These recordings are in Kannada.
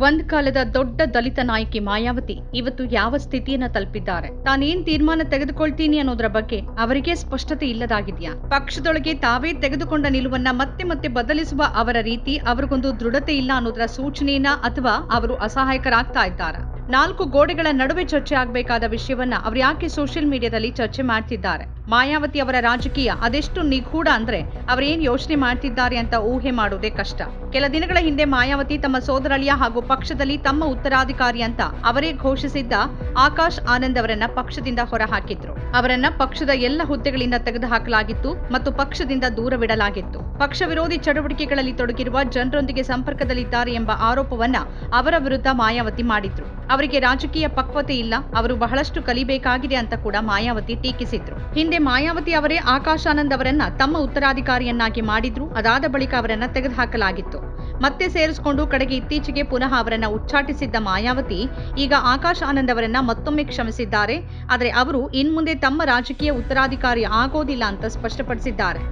ಒಂದ್ ಕಾಲದ ದೊಡ್ಡ ದಲಿತ ನಾಯಕಿ ಮಾಯಾವತಿ ಇವತ್ತು ಯಾವ ಸ್ಥಿತಿಯನ್ನ ತಲುಪಿದ್ದಾರೆ? ತಾನೇನ್ ತೀರ್ಮಾನ ತೆಗೆದುಕೊಳ್ತೀನಿ ಅನ್ನೋದ್ರ ಬಗ್ಗೆ ಅವರಿಗೆ ಸ್ಪಷ್ಟತೆ ಇಲ್ಲದಾಗಿದೆಯಾ? ಪಕ್ಷದೊಳಗೆ ತಾವೇ ತೆಗೆದುಕೊಂಡ ನಿಲುವನ್ನ ಮತ್ತೆ ಮತ್ತೆ ಬದಲಿಸುವ ಅವರ ರೀತಿ ಅವರಿಗೊಂದು ದೃಢತೆ ಇಲ್ಲ ಅನ್ನೋದರ ಸೂಚನೆಯನ್ನ ಅಥವಾ ಅವರು ಅಸಹಾಯಕರಾಗ್ತಾ ಇದ್ದಾರಾ? ನಾಲ್ಕು ಗೋಡೆಗಳ ನಡುವೆ ಚರ್ಚೆ ಆಗಬೇಕಾದ ವಿಷಯವನ್ನ ಅವ್ರು ಯಾಕೆ ಸೋಷಿಯಲ್ ಮೀಡಿಯಾದಲ್ಲಿ ಚರ್ಚೆ ಮಾಡ್ತಿದ್ದಾರೆ? ಮಾಯಾವತಿ ಅವರ ರಾಜಕೀಯ ಅದೆಷ್ಟು ನಿಗೂಢ ಅಂದ್ರೆ ಅವರೇನ್ ಯೋಚನೆ ಮಾಡ್ತಿದ್ದಾರೆ ಅಂತ ಊಹೆ ಮಾಡೋದೇ ಕಷ್ಟ. ಕೆಲ ದಿನಗಳ ಹಿಂದೆ ಮಾಯಾವತಿ ತಮ್ಮ ಸೋದರಳಿಯ ಹಾಗೂ ಪಕ್ಷದಲ್ಲಿ ತಮ್ಮ ಉತ್ತರಾಧಿಕಾರಿ ಅಂತ ಅವರೇ ಘೋಷಿಸಿದ್ದ ಆಕಾಶ್ ಆನಂದ್ ಅವರನ್ನ ಪಕ್ಷದಿಂದ ಹೊರಹಾಕಿದ್ರು. ಅವರನ್ನ ಪಕ್ಷದ ಎಲ್ಲ ಹುದ್ದೆಗಳಿಂದ ತೆಗೆದುಹಾಕಲಾಗಿತ್ತು ಮತ್ತು ಪಕ್ಷದಿಂದ ದೂರವಿಡಲಾಗಿತ್ತು. ಪಕ್ಷ ವಿರೋಧಿ ಚಟುವಟಿಕೆಗಳಲ್ಲಿ ತೊಡಗಿರುವ ಜನರೊಂದಿಗೆ ಸಂಪರ್ಕದಲ್ಲಿದ್ದಾರೆ ಎಂಬ ಆರೋಪವನ್ನ ಅವರ ವಿರುದ್ಧ ಮಾಯಾವತಿ ಮಾಡಿದ್ರು. ಅವರಿಗೆ ರಾಜಕೀಯ ಪಕ್ವತೆ ಇಲ್ಲ, ಅವರು ಬಹಳಷ್ಟು ಕಲಿಬೇಕಾಗಿದೆ ಅಂತ ಕೂಡ ಮಾಯಾವತಿ ಟೀಕಿಸಿದ್ರು. ಹಿಂದೆ ಮಾಯಾವತಿ ಅವರೇ ಆಕಾಶಾನಂದ್ ಅವರನ್ನ ತಮ್ಮ ಉತ್ತರಾಧಿಕಾರಿಯನ್ನಾಗಿ ಮಾಡಿದ್ರು, ಅದಾದ ಬಳಿಕ ಅವರನ್ನ ತೆಗೆದುಹಾಕಲಾಗಿತ್ತು. ಮತ್ತೆ ಸೇರಿಸಿಕೊಂಡು ಕಡೆಗೆ ಇತ್ತೀಚೆಗೆ ಪುನಃ ಅವರನ್ನ ಉಚ್ಚಾಟಿಸಿದ್ದ ಮಾಯಾವತಿ, ಈಗ ಆಕಾಶ್ ಆನಂದ್ ಅವರನ್ನ ಮತ್ತೊಮ್ಮೆ ಕ್ಷಮಿಸಿದ್ದಾರೆ, ಆದರೆ ಅವರು ಇನ್ಮುಂದೆ ತಮ್ಮ ರಾಜಕೀಯ ಉತ್ತರಾಧಿಕಾರಿ ಆಗೋದಿಲ್ಲ ಅಂತ ಸ್ಪಷ್ಟಪಡಿಸಿದ್ದಾರೆ.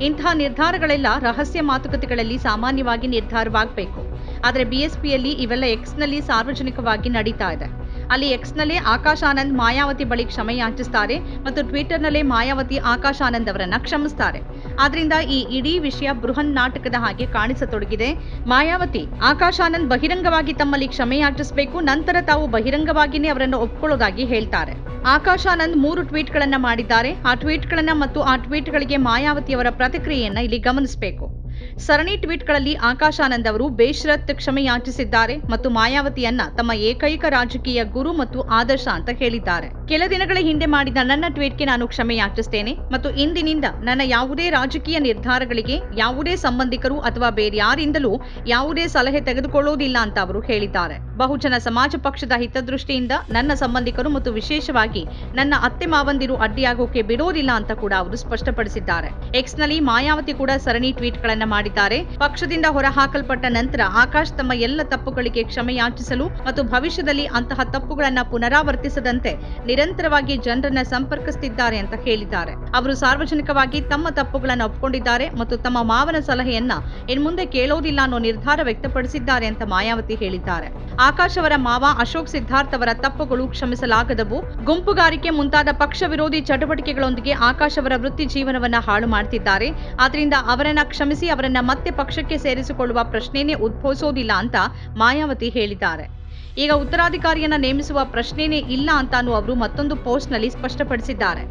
ಇಂತಹ ನಿರ್ಧಾರಗಳೆಲ್ಲ ರಹಸ್ಯ ಮಾತುಕತೆಗಳಲ್ಲಿ ಸಾಮಾನ್ಯವಾಗಿ ನಿರ್ಧಾರವಾಗಬೇಕು. ಆದರೆ ಬಿಎಸ್ಪಿಯಲ್ಲಿ ಇವೆಲ್ಲ ಎಕ್ಸ್ನಲ್ಲಿ ಸಾರ್ವಜನಿಕವಾಗಿ ನಡೀತಾ ಇದೆ. ಅಲ್ಲಿ ಎಕ್ಸ್ನಲ್ಲೇ ಆಕಾಶ್ ಆನಂದ್, ಮಾಯಾವತಿ ಬಳಿ ಕ್ಷಮೆ ಯಾಚಿಸ್ತಾರೆ ಮತ್ತು ಟ್ವಿಟರ್ನಲ್ಲೇ ಮಾಯಾವತಿ, ಆಕಾಶ್ ಆನಂದ್ ಅವರನ್ನ ಕ್ಷಮಿಸ್ತಾರೆ. ಆದ್ರಿಂದ ಈ ಇಡೀ ವಿಷಯ ಬೃಹನ್ ನಾಟಕದ ಹಾಗೆ ಕಾಣಿಸತೊಡಗಿದೆ. ಮಾಯಾವತಿ, ಆಕಾಶ್ ಆನಂದ್ ಬಹಿರಂಗವಾಗಿ ತಮ್ಮಲ್ಲಿ ಕ್ಷಮೆ ಯಾಚಿಸಬೇಕು, ನಂತರ ತಾವು ಬಹಿರಂಗವಾಗಿಯೇ ಅವರನ್ನು ಒಪ್ಕೊಳ್ಳೋದಾಗಿ ಹೇಳ್ತಾರೆ. ಆಕಾಶ್ ಆನಂದ್ ಮೂರು ಟ್ವೀಟ್ಗಳನ್ನ ಮಾಡಿದ್ದಾರೆ. ಆ ಟ್ವೀಟ್ಗಳನ್ನ ಮತ್ತು ಆ ಟ್ವೀಟ್ಗಳಿಗೆ ಮಾಯಾವತಿಯವರ ಪ್ರತಿಕ್ರಿಯೆಯನ್ನ ಇಲ್ಲಿ ಗಮನಿಸಬೇಕು. ಸರಣಿ ಟ್ವೀಟ್ಗಳಲ್ಲಿ ಆಕಾಶ್ ಆನಂದ್ ಅವರು ಬೇಷರತ್ ಕ್ಷಮೆ ಯಾಚಿಸಿದ್ದಾರೆ ಮತ್ತು ಮಾಯಾವತಿಯನ್ನ ತಮ್ಮ ಏಕೈಕ ರಾಜಕೀಯ ಗುರು ಮತ್ತು ಆದರ್ಶ ಅಂತ ಹೇಳಿದ್ದಾರೆ. ಕೆಲ ದಿನಗಳ ಹಿಂದೆ ಮಾಡಿದ ನನ್ನ ಟ್ವೀಟ್ಗೆ ನಾನು ಕ್ಷಮೆ ಯಾಚಿಸ್ತೇನೆ ಮತ್ತು ಇಂದಿನಿಂದ ನನ್ನ ಯಾವುದೇ ರಾಜಕೀಯ ನಿರ್ಧಾರಗಳಿಗೆ ಯಾವುದೇ ಸಂಬಂಧಿಕರು ಅಥವಾ ಬೇರ್ಯಾರಿಂದಲೂ ಯಾವುದೇ ಸಲಹೆ ತೆಗೆದುಕೊಳ್ಳುವುದಿಲ್ಲ ಅಂತ ಅವರು ಹೇಳಿದ್ದಾರೆ. ಬಹುಜನ ಸಮಾಜ ಪಕ್ಷದ ಹಿತದೃಷ್ಟಿಯಿಂದ ನನ್ನ ಸಂಬಂಧಿಕರು ಮತ್ತು ವಿಶೇಷವಾಗಿ ನನ್ನ ಅತ್ತೆ ಮಾವಂದಿರು ಅಡ್ಡಿಯಾಗೋಕೆ ಬಿಡೋದಿಲ್ಲ ಅಂತ ಕೂಡ ಅವರು ಸ್ಪಷ್ಟಪಡಿಸಿದ್ದಾರೆ. ಎಕ್ಸ್ನಲ್ಲಿ ಮಾಯಾವತಿ ಕೂಡ ಸರಣಿ ಟ್ವೀಟ್ಗಳನ್ನ ಮಾಡಿದ್ದಾರೆ. ಪಕ್ಷದಿಂದ ಹೊರಹಾಕಲ್ಪಟ್ಟ ನಂತರ ಆಕಾಶ್ ತಮ್ಮ ಎಲ್ಲ ತಪ್ಪುಗಳಿಗೆ ಕ್ಷಮೆಯಾಚಿಸಲು ಮತ್ತು ಭವಿಷ್ಯದಲ್ಲಿ ಅಂತಹ ತಪ್ಪುಗಳನ್ನ ಪುನರಾವರ್ತಿಸದಂತೆ ನಿರಂತರವಾಗಿ ಜನರನ್ನ ಸಂಪರ್ಕಿಸುತ್ತಿದ್ದಾರೆ ಅಂತ ಹೇಳಿದ್ದಾರೆ. ಅವರು ಸಾರ್ವಜನಿಕವಾಗಿ ತಮ್ಮ ತಪ್ಪುಗಳನ್ನು ಒಪ್ಪಿಕೊಂಡಿದ್ದಾರೆ ಮತ್ತು ತಮ್ಮ ಮಾವನ ಸಲಹೆಯನ್ನ ಇನ್ಮುಂದೆ ಕೇಳೋದಿಲ್ಲ ಅನ್ನೋ ನಿರ್ಧಾರ ವ್ಯಕ್ತಪಡಿಸಿದ್ದಾರೆ ಅಂತ ಮಾಯಾವತಿ ಹೇಳಿದ್ದಾರೆ. ಆಕಾಶ್ ಅವರ ಮಾವ ಅಶೋಕ್ ಸಿದ್ಧಾರ್ಥ್ ಅವರ ತಪ್ಪುಗಳು ಕ್ಷಮಿಸಲಾಗದವು. ಗುಂಪುಗಾರಿಕೆ ಮುಂತಾದ ಪಕ್ಷ ವಿರೋಧಿ ಚಟುವಟಿಕೆಗಳೊಂದಿಗೆ ಆಕಾಶ್ ಅವರ ವೃತ್ತಿ ಜೀವನವನ್ನ ಹಾಳು ಮಾಡ್ತಿದ್ದಾರೆ. ಆದ್ರಿಂದ ಅವರನ್ನ ಕ್ಷಮಿಸಿ ಅವರನ್ನ ಮತ್ತೆ ಪಕ್ಷಕ್ಕೆ ಸೇರಿಸಿಕೊಳ್ಳುವ ಪ್ರಶ್ನೆನೇ ಉದ್ಭವಿಸೋದಿಲ್ಲ ಅಂತ ಮಾಯಾವತಿ ಹೇಳಿದ್ದಾರೆ. ಈಗ ಉತ್ತರಾಧಿಕಾರಿಯನ್ನ ನೇಮಿಸುವ ಪ್ರಶ್ನೆನೇ ಇಲ್ಲ ಅಂತಾನು ಅವರು ಮತ್ತೊಂದು ಪೋಸ್ಟ್ನಲ್ಲಿ ಸ್ಪಷ್ಟಪಡಿಸಿದ್ದಾರೆ.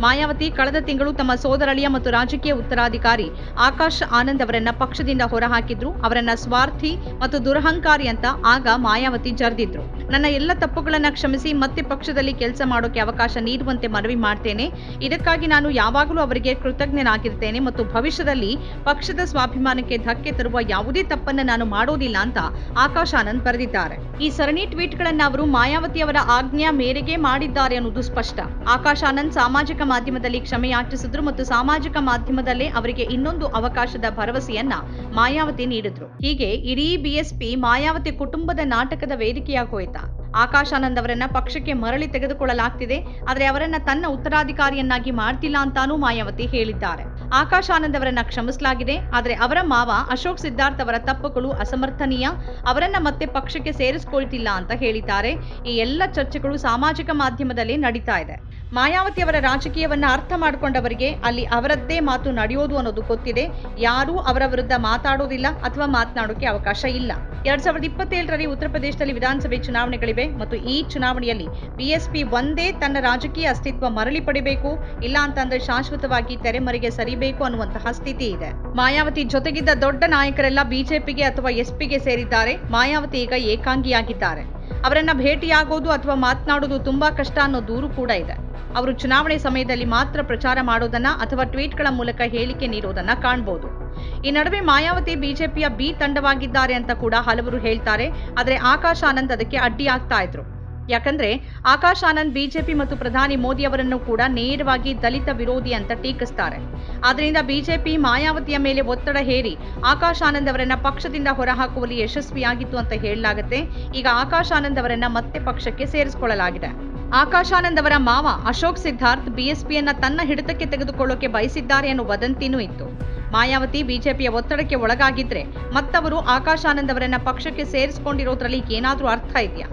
ಮಾಯಾವತಿ ಕಳೆದ ತಿಂಗಳು ತಮ್ಮ ಸೋದರಳಿಯ ಮತ್ತು ರಾಜಕೀಯ ಉತ್ತರಾಧಿಕಾರಿ ಆಕಾಶ್ ಆನಂದ್ ಅವರನ್ನ ಪಕ್ಷದಿಂದ ಹೊರಹಾಕಿದ್ರು. ಅವರನ್ನ ಸ್ವಾರ್ಥಿ ಮತ್ತು ದುರಹಂಕಾರಿ ಅಂತ ಆಗ ಮಾಯಾವತಿ ಜರ್ದಿದ್ರು. ನನ್ನ ಎಲ್ಲ ತಪ್ಪುಗಳನ್ನು ಕ್ಷಮಿಸಿ ಮತ್ತೆ ಪಕ್ಷದಲ್ಲಿ ಕೆಲಸ ಮಾಡೋಕೆ ಅವಕಾಶ ನೀಡುವಂತೆ ಮನವಿ ಮಾಡ್ತೇನೆ. ಇದಕ್ಕಾಗಿ ನಾನು ಯಾವಾಗಲೂ ಅವರಿಗೆ ಕೃತಜ್ಞನಾಗಿರ್ತೇನೆ ಮತ್ತು ಭವಿಷ್ಯದಲ್ಲಿ ಪಕ್ಷದ ಸ್ವಾಭಿಮಾನಕ್ಕೆ ಧಕ್ಕೆ ತರುವ ಯಾವುದೇ ತಪ್ಪನ್ನು ನಾನು ಮಾಡೋದಿಲ್ಲ ಅಂತ ಆಕಾಶ್ ಆನಂದ್ ಬರೆದಿದ್ದಾರೆ. ಈ ಸರಣಿ ಟ್ವೀಟ್ಗಳನ್ನು ಅವರು ಮಾಯಾವತಿ ಅವರ ಆಜ್ಞೆಯ ಮೇರೆಗೆ ಮಾಡಿದ್ದಾರೆ ಅನ್ನೋದು ಸ್ಪಷ್ಟ. ಆಕಾಶ್ ಆನಂದ್ ಸಾಮಾಜಿಕ ಮಾಧ್ಯಮದಲ್ಲಿ ಕ್ಷಮೆ ಯಾಚಿಸಿದ್ರು ಮತ್ತು ಸಾಮಾಜಿಕ ಮಾಧ್ಯಮದಲ್ಲೇ ಅವರಿಗೆ ಇನ್ನೊಂದು ಅವಕಾಶದ ಭರವಸೆಯನ್ನ ಮಾಯಾವತಿ ನೀಡಿದ್ರು. ಹೀಗೆ ಇಡೀ ಬಿಎಸ್ಪಿ ಮಾಯಾವತಿ ಕುಟುಂಬದ ನಾಟಕದ ವೇದಿಕೆಯಾಗೋಯ್ತಾ ಆಕಾಶ್ ಆನಂದ್ ಅವರನ್ನ ಪಕ್ಷಕ್ಕೆ ಮರಳಿ ತೆಗೆದುಕೊಳ್ಳಲಾಗ್ತಿದೆ ಆದರೆ ಅವರನ್ನ ತನ್ನ ಉತ್ತರಾಧಿಕಾರಿಯನ್ನಾಗಿ ಮಾಡ್ತಿಲ್ಲ ಅಂತಾನೂ ಮಾಯಾವತಿ ಹೇಳಿದ್ದಾರೆ. ಆಕಾಶ್ ಆನಂದ್ ಅವರನ್ನ ಕ್ಷಮಿಸಲಾಗಿದೆ. ಆದರೆ ಅವರ ಮಾವ ಅಶೋಕ್ ಸಿದ್ಧಾರ್ಥ್ ಅವರ ತಪ್ಪುಗಳು ಅಸಮರ್ಥನೀಯ. ಅವರನ್ನ ಮತ್ತೆ ಪಕ್ಷಕ್ಕೆ ಸೇರಿಸಿಕೊಳ್ತಿಲ್ಲ ಅಂತ ಹೇಳಿದ್ದಾರೆ. ಈ ಎಲ್ಲ ಚರ್ಚೆಗಳು ಸಾಮಾಜಿಕ ಮಾಧ್ಯಮದಲ್ಲಿ ನಡೀತಾ ಇದೆ. ಮಾಯಾವತಿ ಅವರ ರಾಜಕೀಯವನ್ನ ಅರ್ಥ ಮಾಡಿಕೊಂಡವರಿಗೆ ಅಲ್ಲಿ ಅವರದ್ದೇ ಮಾತು ನಡೆಯೋದು ಅನ್ನೋದು ಗೊತ್ತಿದೆ. ಯಾರೂ ಅವರ ವಿರುದ್ಧ ಮಾತಾಡೋದಿಲ್ಲ ಅಥವಾ ಮಾತನಾಡೋಕೆ ಅವಕಾಶ ಇಲ್ಲ. ಎರಡ್ ಸಾವಿರದ ಇಪ್ಪತ್ತೇಳರಲ್ಲಿ ಉತ್ತರ ಪ್ರದೇಶದಲ್ಲಿ ವಿಧಾನಸಭೆ ಚುನಾವಣೆಗಳಿವೆ ಮತ್ತು ಈ ಚುನಾವಣೆಯಲ್ಲಿ ಬಿಎಸ್ಪಿ ಒಂದೇ ತನ್ನ ರಾಜಕೀಯ ಅಸ್ತಿತ್ವ ಮರಳಿ ಪಡಿಬೇಕು. ಇಲ್ಲ ಅಂತಂದ್ರೆ ಶಾಶ್ವತವಾಗಿ ತೆರೆಮರೆಗೆ ಸರಿಬೇಕು. ಅನ್ನುವಂತಹ ಸ್ಥಿತಿ ಇದೆ. ಮಾಯಾವತಿ ಜೊತೆಗಿದ್ದ ದೊಡ್ಡ ನಾಯಕರೆಲ್ಲ ಬಿಜೆಪಿಗೆ ಅಥವಾ ಎಸ್ಪಿಗೆ ಸೇರಿದ್ದಾರೆ. ಮಾಯಾವತಿ ಈಗ ಏಕಾಂಗಿಯಾಗಿದ್ದಾರೆ. ಅವರನ್ನ ಭೇಟಿಯಾಗೋದು ಅಥವಾ ಮಾತನಾಡೋದು ತುಂಬಾ ಕಷ್ಟ ಅನ್ನೋ ದೂರು ಕೂಡ ಇದೆ. ಅವರು ಚುನಾವಣೆ ಸಮಯದಲ್ಲಿ ಮಾತ್ರ ಪ್ರಚಾರ ಮಾಡೋದನ್ನ ಅಥವಾ ಟ್ವೀಟ್ಗಳ ಮೂಲಕ ಹೇಳಿಕೆ ನೀಡೋದನ್ನ ಕಾಣಬಹುದು ಈ ನಡುವೆ ಮಾಯಾವತಿ ಬಿಜೆಪಿಯ ಬಿ ತಂಡವಾಗಿದ್ದಾರೆ ಅಂತ ಕೂಡ ಹಲವರು ಹೇಳ್ತಾರೆ. ಆದರೆ ಆಕಾಶ ಆನಂದ್ ಅದಕ್ಕೆ ಅಡ್ಡಿಯಾಗ್ತಾ ಇದ್ರು. ಯಾಕಂದ್ರೆ ಆಕಾಶ್ ಆನಂದ್ ಬಿಜೆಪಿ ಮತ್ತು ಪ್ರಧಾನಿ ಮೋದಿ ಅವರನ್ನು ಕೂಡ ನೇರವಾಗಿ ದಲಿತ ವಿರೋಧಿ ಅಂತ ಟೀಕಿಸ್ತಾರೆ. ಆದ್ರಿಂದ ಬಿಜೆಪಿ ಮಾಯಾವತಿಯ ಮೇಲೆ ಒತ್ತಡ ಹೇರಿ ಆಕಾಶ್ ಆನಂದ್ ಅವರನ್ನ ಪಕ್ಷದಿಂದ ಹೊರಹಾಕುವಲ್ಲಿ ಯಶಸ್ವಿಯಾಗಿತ್ತು ಅಂತ ಹೇಳಲಾಗುತ್ತೆ. ಈಗ ಆಕಾಶ್ ಆನಂದ್ ಅವರನ್ನ ಮತ್ತೆ ಪಕ್ಷಕ್ಕೆ ಸೇರಿಸಿಕೊಳ್ಳಲಾಗಿದೆ. ಆಕಾಶ್ ಆನಂದ್ ಅವರ ಮಾವ ಅಶೋಕ್ ಸಿದ್ಧಾರ್ಥ್ ಬಿಎಸ್ಪಿಯನ್ನ ತನ್ನ ಹಿಡಿತಕ್ಕೆ ತೆಗೆದುಕೊಳ್ಳೋಕೆ ಬಯಸಿದ್ದಾರೆ ಅನ್ನೋ ವದಂತಿನೂ ಇತ್ತು. ಮಾಯಾವತಿ ಬಿಜೆಪಿಯ ಒತ್ತಡಕ್ಕೆ ಒಳಗಾಗಿದ್ರೆ ಮತ್ತವರು ಆಕಾಶ್ ಆನಂದ್ ಅವರನ್ನ ಪಕ್ಷಕ್ಕೆ ಸೇರಿಸಿಕೊಂಡಿರೋದ್ರಲ್ಲಿ ಏನಾದರೂ ಅರ್ಥ ಇದೆಯಾ?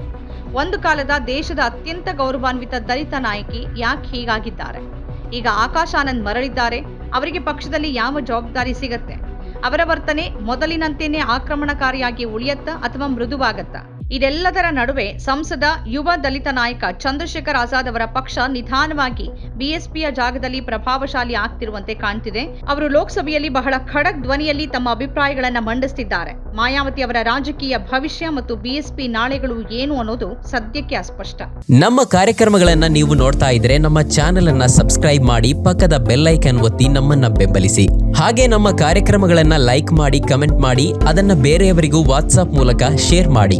ಒಂದು ಕಾಲದ ದೇಶದ ಅತ್ಯಂತ ಗೌರವಾನ್ವಿತ ದಲಿತ ನಾಯಕಿ ಯಾಕೆ ಹೀಗಾಗಿದ್ದಾರೆ? ಈಗ ಆಕಾಶ್ ಆನಂದ್ ಮರಳಿದ್ದಾರೆ. ಅವರಿಗೆ ಪಕ್ಷದಲ್ಲಿ ಯಾವ ಜವಾಬ್ದಾರಿ ಸಿಗತ್ತೆ? ಅವರ ವರ್ತನೆ ಮೊದಲಿನಂತೆಯೇ ಆಕ್ರಮಣಕಾರಿಯಾಗಿ ಉಳಿಯತ್ತಾ ಅಥವಾ ಮೃದುವಾಗತ್ತಾ? ಇದೆಲ್ಲದರ ನಡುವೆ ಸಂಸದ, ಯುವ ದಲಿತ ನಾಯಕ ಚಂದ್ರಶೇಖರ್ ಆಜಾದ್ ಅವರ ಪಕ್ಷ ನಿಧಾನವಾಗಿ ಬಿಎಸ್ಪಿಯ ಜಾಗದಲ್ಲಿ ಪ್ರಭಾವಶಾಲಿ ಆಗ್ತಿರುವಂತೆ ಕಾಣ್ತಿದೆ. ಅವರು ಲೋಕಸಭೆಯಲ್ಲಿ ಬಹಳ ಖಡಕ್ ಧ್ವನಿಯಲ್ಲಿ ತಮ್ಮ ಅಭಿಪ್ರಾಯಗಳನ್ನು ಮಂಡಿಸ್ತಿದ್ದಾರೆ. ಮಾಯಾವತಿ ಅವರ ರಾಜಕೀಯ ಭವಿಷ್ಯ ಮತ್ತು ಬಿಎಸ್ಪಿ ನಾಳೆಗಳು ಏನು ಅನ್ನೋದು ಸದ್ಯಕ್ಕೆ ಅಸ್ಪಷ್ಟ. ನಮ್ಮ ಕಾರ್ಯಕ್ರಮಗಳನ್ನ ನೀವು ನೋಡ್ತಾ ಇದ್ರೆ ನಮ್ಮ ಚಾನೆಲ್ ಅನ್ನ ಸಬ್ಸ್ಕ್ರೈಬ್ ಮಾಡಿ ಪಕ್ಕದ ಬೆಲ್ ಐಕನ್ ಒತ್ತಿ ನಮ್ಮನ್ನ ಬೆಂಬಲಿಸಿ. ಹಾಗೆ ನಮ್ಮ ಕಾರ್ಯಕ್ರಮಗಳನ್ನ ಲೈಕ್ ಮಾಡಿ, ಕಮೆಂಟ್ ಮಾಡಿ, ಅದನ್ನ ಬೇರೆಯವರಿಗೂ ವಾಟ್ಸ್ಆಪ್ ಮೂಲಕ ಶೇರ್ ಮಾಡಿ.